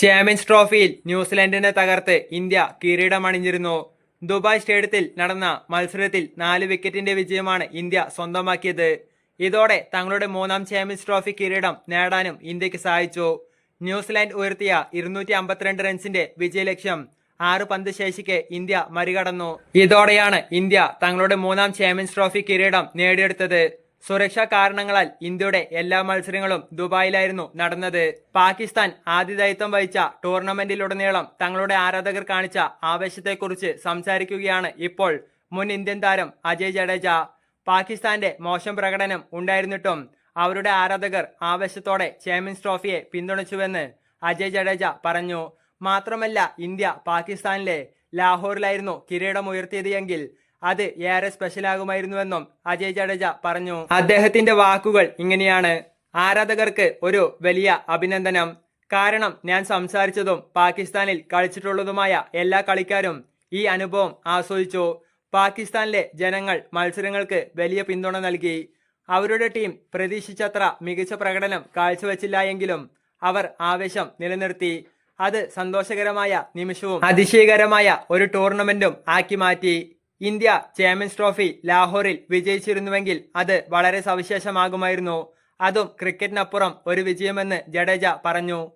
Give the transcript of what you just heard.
Champions ട്രോഫിയിൽ ന്യൂസിലൻഡിനെ തകർത്ത് India കിരീടമണിഞ്ഞിരുന്നു. Dubai സ്റ്റേഡിയത്തിൽ നടന്ന മത്സരത്തിൽ നാല് വിക്കറ്റിന്റെ വിജയമാണ് ഇന്ത്യ സ്വന്തമാക്കിയത്. ഇതോടെ തങ്ങളുടെ മൂന്നാം ചാമ്പ്യൻസ് ട്രോഫി കിരീടം നേടാനും ഇന്ത്യയ്ക്ക് സഹായിച്ചു ന്യൂസിലാൻഡ് ഉയർത്തിയ ഇരുന്നൂറ്റി അമ്പത്തിരണ്ട് റൺസിന്റെ വിജയലക്ഷ്യം ആറ് പന്ത് ശേഷിക്ക് ഇന്ത്യ മറികടന്നു. ഇതോടെയാണ് ഇന്ത്യ തങ്ങളുടെ മൂന്നാം ചാമ്പ്യൻസ് ട്രോഫി കിരീടം നേടിയെടുത്തത്. സുരക്ഷാ കാരണങ്ങളാൽ ഇന്ത്യയുടെ എല്ലാ മത്സരങ്ങളും ദുബായിലായിരുന്നു നടന്നത്. പാകിസ്ഥാൻ ആതിഥേയത്വം വഹിച്ച ടൂർണമെന്റിലുടനീളം തങ്ങളുടെ ആരാധകർ കാണിച്ച ആവേശത്തെക്കുറിച്ച് സംസാരിക്കുകയാണ് ഇപ്പോൾ മുൻ ഇന്ത്യൻ താരം അജയ് ജഡേജ. പാകിസ്ഥാന്റെ മോശം പ്രകടനം ഉണ്ടായിരുന്നിട്ടും അവരുടെ ആരാധകർ ആവേശത്തോടെ ചാമ്പ്യൻസ് ട്രോഫിയെ പിന്തുണച്ചുവെന്ന് അജയ് ജഡേജ പറഞ്ഞു. മാത്രമല്ല ഇന്ത്യ പാകിസ്ഥാനിലെ ലാഹോറിലായിരുന്നു കിരീടമുയർത്തിയത് എങ്കിൽ അത് ഏറെ സ്പെഷ്യലാകുമായിരുന്നുവെന്നും അജയ് ജഡേജ പറഞ്ഞു. അദ്ദേഹത്തിന്റെ വാക്കുകൾ ഇങ്ങനെയാണ്. ആരാധകർക്ക് ഒരു വലിയ അഭിനന്ദനം. കാരണം ഞാൻ സംസാരിച്ചതും പാകിസ്ഥാനിൽ കളിച്ചിട്ടുള്ളതുമായ എല്ലാ കളിക്കാരും ഈ അനുഭവം ആസ്വദിച്ചു. പാകിസ്ഥാനിലെ ജനങ്ങൾ മത്സരങ്ങൾക്ക് വലിയ പിന്തുണ നൽകി. അവരുടെ ടീം പ്രതീക്ഷിച്ചത്ര മികച്ച പ്രകടനം കാഴ്ചവെച്ചില്ല എങ്കിലും അവർ ആവേശം നിലനിർത്തി. അത് സന്തോഷകരമായ നിമിഷവും അതിശയകരമായ ഒരു ടൂർണമെന്റും ആക്കി മാറ്റി. ഇന്ത്യ ചാമ്പ്യൻസ് ട്രോഫി ലാഹോറിൽ വിജയിച്ചിരുന്നുവെങ്കിൽ അത് വളരെ സവിശേഷമാകുമായിരുന്നു. അതും ക്രിക്കറ്റിനപ്പുറം ഒരു വിജയമെന്ന് ജഡേജ പറഞ്ഞു.